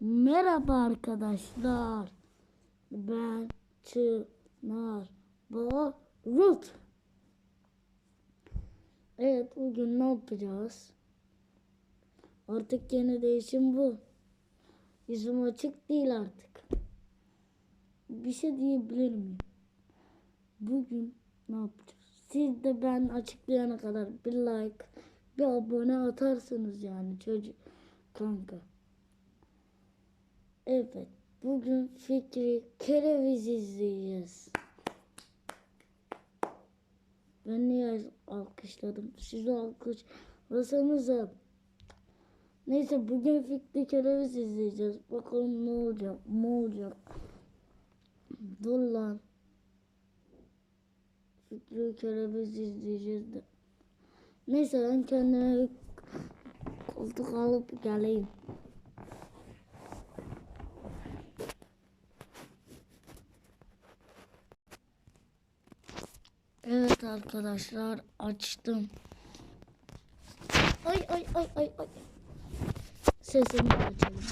Merhaba arkadaşlar. Ben Çınar Barut. Evet bugün ne yapacağız? Artık yeni değişim bu. Yüzüm açık değil artık. Bir şey diyebilir miyim? Bugün ne yapacağız? Siz de ben açıklayana kadar bir like, bir abone atarsınız yani çocuk kanka. Evet, bugün Fikri Kereviz izleyeceğiz. Ben niye alkışladım? Siz alkışlasanıza. Neyse bugün Fikri Kereviz izleyeceğiz. Bakalım ne olacak, ne olacak. Dur lan. Fikri Kereviz izleyeceğiz de. Neyse ben kendime koltuk alıp geleyim. Arkadaşlar açtım. Ay ay ay ay ay. Sesini açalım.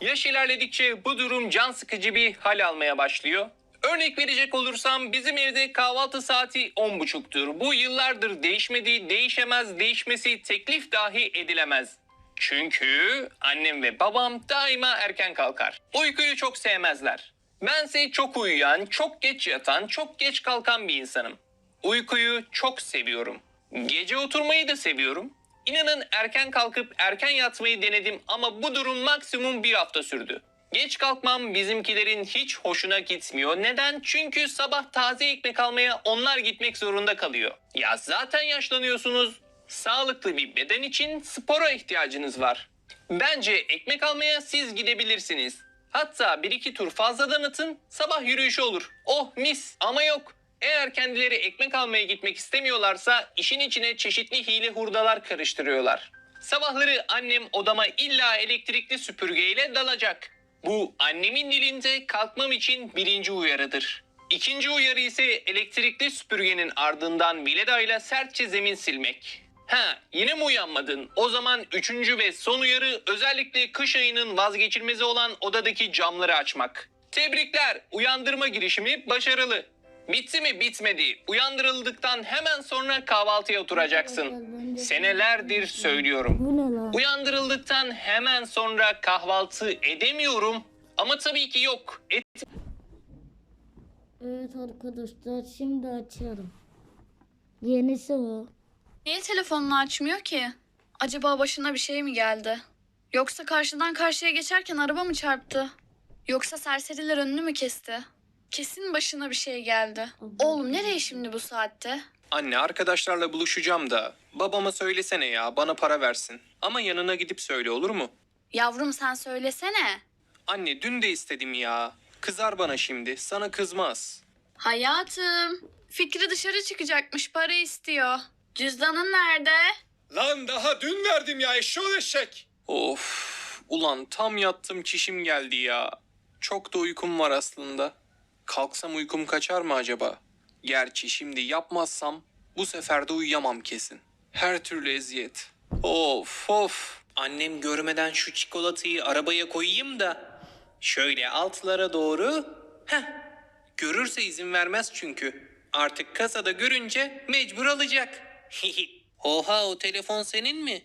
Yaş ilerledikçe bu durum can sıkıcı bir hal almaya başlıyor. Örnek verecek olursam bizim evde kahvaltı saati 10.30'tur. Bu yıllardır değişmedi, değişemez, değişmesi teklif dahi edilemez. Çünkü annem ve babam daima erken kalkar. Uykuyu çok sevmezler. Bense çok uyuyan, çok geç yatan, çok geç kalkan bir insanım. Uykuyu çok seviyorum. Gece oturmayı da seviyorum. İnanın erken kalkıp erken yatmayı denedim ama bu durum maksimum bir hafta sürdü. Geç kalkmam bizimkilerin hiç hoşuna gitmiyor. Neden? Çünkü sabah taze ekmek almaya onlar gitmek zorunda kalıyor. Ya zaten yaşlanıyorsunuz. Sağlıklı bir beden için spora ihtiyacınız var. Bence ekmek almaya siz gidebilirsiniz. Hatta bir iki tur fazladan atın sabah yürüyüşü olur. Oh mis ama yok. Eğer kendileri ekmek almaya gitmek istemiyorlarsa işin içine çeşitli hile hurdalar karıştırıyorlar. Sabahları annem odama illa elektrikli süpürgeyle dalacak. Bu annemin dilinde kalkmam için birinci uyarıdır. İkinci uyarı ise elektrikli süpürgenin ardından viledayla sertçe zemin silmek. Ha yine mi uyanmadın? O zaman üçüncü ve son uyarı özellikle kış ayının vazgeçilmezi olan odadaki camları açmak. Tebrikler uyandırma girişimi başarılı. Bitti mi bitmedi. Uyandırıldıktan hemen sonra kahvaltıya oturacaksın. Senelerdir söylüyorum. Uyandırıldıktan hemen sonra kahvaltı edemiyorum. Ama tabii ki yok. Et Evet arkadaşlar şimdi açıyorum. Yenisi o. Niye telefonunu açmıyor ki? Acaba başına bir şey mi geldi? Yoksa karşıdan karşıya geçerken araba mı çarptı? Yoksa serseriler önünü mü kesti? Kesin başına bir şey geldi. Oğlum nereye şimdi bu saatte? Anne arkadaşlarla buluşacağım da babama söylesene ya bana para versin. Ama yanına gidip söyle olur mu? Yavrum sen söylesene. Anne dün de istedim ya. Kızar bana şimdi. Sana kızmaz. Hayatım. Fikri dışarı çıkacakmış para istiyor. Cüzdanın nerede? Lan daha dün verdim ya eşşoğlu eşek. Of. Ulan tam yattım çişim geldi ya. Çok da uykum var aslında. Kalksam uykum kaçar mı acaba? Gerçi şimdi yapmazsam bu sefer de uyuyamam kesin. Her türlü eziyet. Of of. Annem görmeden şu çikolatayı arabaya koyayım da. Şöyle altlara doğru. Heh. Görürse izin vermez çünkü. Artık kasada görünce mecbur alacak. Oha o telefon senin mi?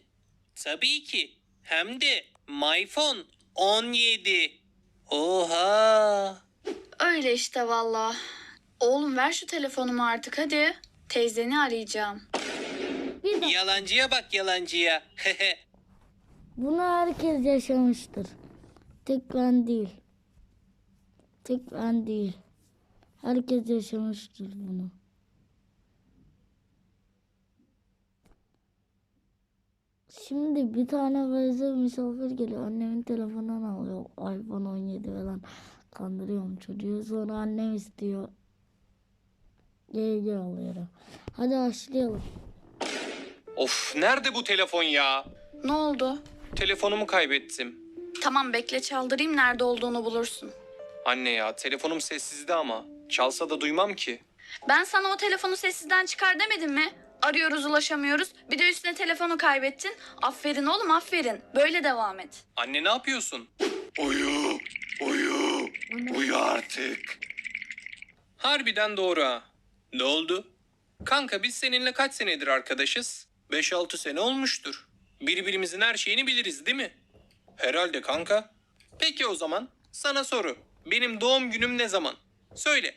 Tabii ki. Hem de MyPhone 17. Oha. Öyle işte valla. Oğlum ver şu telefonumu artık hadi. Teyzeni arayacağım. Bir dakika. Yalancıya bak yalancıya. Bunu herkes yaşamıştır. Tek ben değil. Tek ben değil. Herkes yaşamıştır bunu. Şimdi bir tane böyle misafir geliyor. Annemin telefonundan alıyor. iPhone 17 falan. Kandırıyorum çocuğu. Sonra annem istiyor. Geri alıyorum. Hadi başlayalım. of nerede bu telefon ya? Ne oldu? Telefonumu kaybettim. Tamam bekle çaldırayım nerede olduğunu bulursun. Anne ya telefonum sessizde ama. Çalsa da duymam ki. Ben sana o telefonu sessizden çıkar demedim mi? Arıyoruz ulaşamıyoruz. Bir de üstüne telefonu kaybettin. Aferin oğlum aferin. Böyle devam et. Anne ne yapıyorsun? Uyu, uyu, uyu artık. Harbiden doğru ha. Ne oldu? Kanka biz seninle kaç senedir arkadaşız? 5-6 sene olmuştur. Birbirimizin her şeyini biliriz değil mi? Herhalde kanka. Peki o zaman sana soru. Benim doğum günüm ne zaman? Söyle.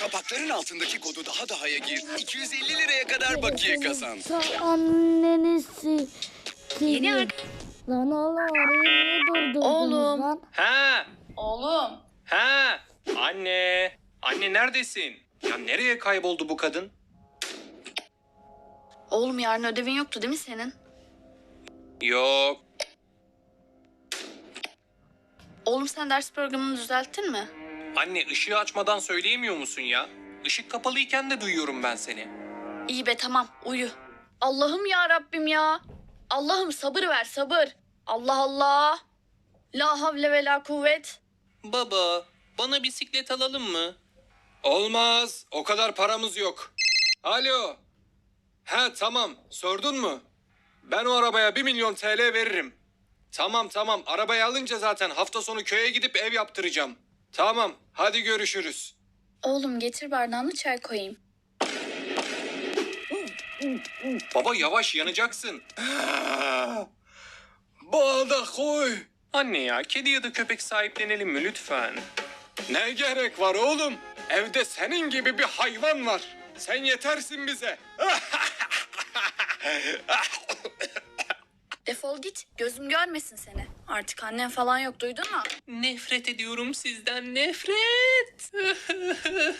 Kapakların altındaki kodu daha dahaya gir. 250 liraya kadar bakiye kazan. Sen annenizi Yeni kili. Lan oğlum orayı niye durdurdunuz Oğlum. lan? Ha, Oğlum. ha. Anne. Anne neredesin? Ya nereye kayboldu bu kadın? Oğlum yarın ödevin yoktu değil mi senin? Yok. Oğlum sen ders programını düzelttin mi? Anne ışığı açmadan söyleyemiyor musun ya? Işık kapalıyken de duyuyorum ben seni. İyi be tamam uyu. Allah'ım ya Rabbim ya. Allah'ım sabır ver sabır. Allah Allah. La havle ve la kuvvet. Baba, bana bisiklet alalım mı? Olmaz. O kadar paramız yok. Alo. He tamam. Sordun mu? Ben o arabaya 1 milyon TL veririm. Tamam tamam. Arabayı alınca zaten hafta sonu köye gidip ev yaptıracağım. Tamam. Hadi görüşürüz. Oğlum getir bardağını çay koyayım. Baba yavaş yanacaksın. Bağda koy. Anne ya kedi ya da köpek sahiplenelim mi lütfen? Ne gerek var oğlum? Evde senin gibi bir hayvan var. Sen yetersin bize. Defol git gözüm görmesin seni. Artık annen falan yok duydun mu? Nefret ediyorum sizden nefret.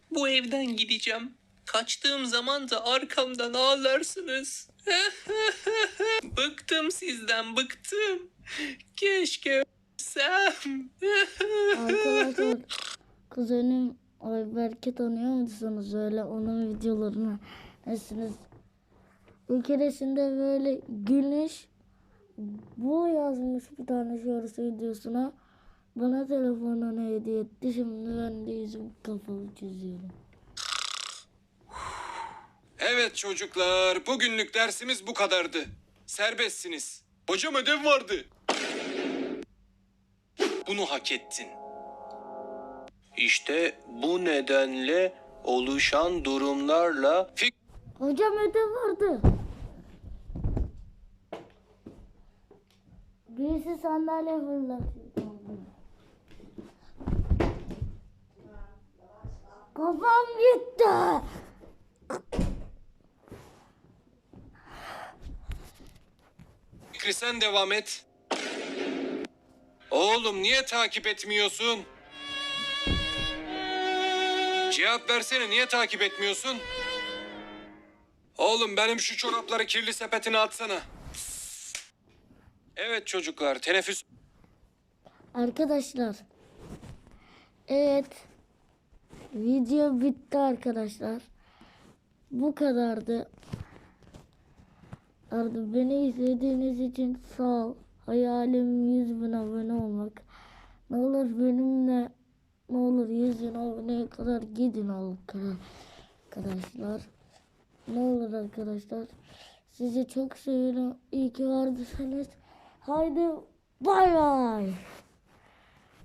Bu evden gideceğim. Kaçtığım zaman da arkamdan ağlarsınız. bıktım sizden bıktım. Keşke ölsem. Arkadaşlar kuzenim Ayberk'i tanıyor musunuz? Öyle onun videolarını nesiniz? Bir keresinde böyle gülmüş bu yazmış bir tane şarkı videosuna bana telefonunu hediye etti. Şimdi ben de yüzüm kapalı çiziyorum. Evet çocuklar, bugünlük dersimiz bu kadardı. Serbestsiniz. Hocam ödev vardı. Bunu hak ettin. İşte bu nedenle oluşan durumlarla fik Hocam ödev vardı. Birisi sandalye fırlatıyor. Kafam gitti. Fikri sen devam et. Oğlum niye takip etmiyorsun? Cevap versene niye takip etmiyorsun? Oğlum benim şu çorapları kirli sepetine atsana. Evet çocuklar teneffüs Arkadaşlar. Evet. Video bitti arkadaşlar. Bu kadardı. Arada beni izlediğiniz için sağ ol. Hayalim 100 bin abone olmak. Ne olur benimle ne olur 100 bin aboneye kadar gidin arkadaşlar. Ne olur arkadaşlar. Sizi çok seviyorum. İyi ki vardınız. Haydi bay bay.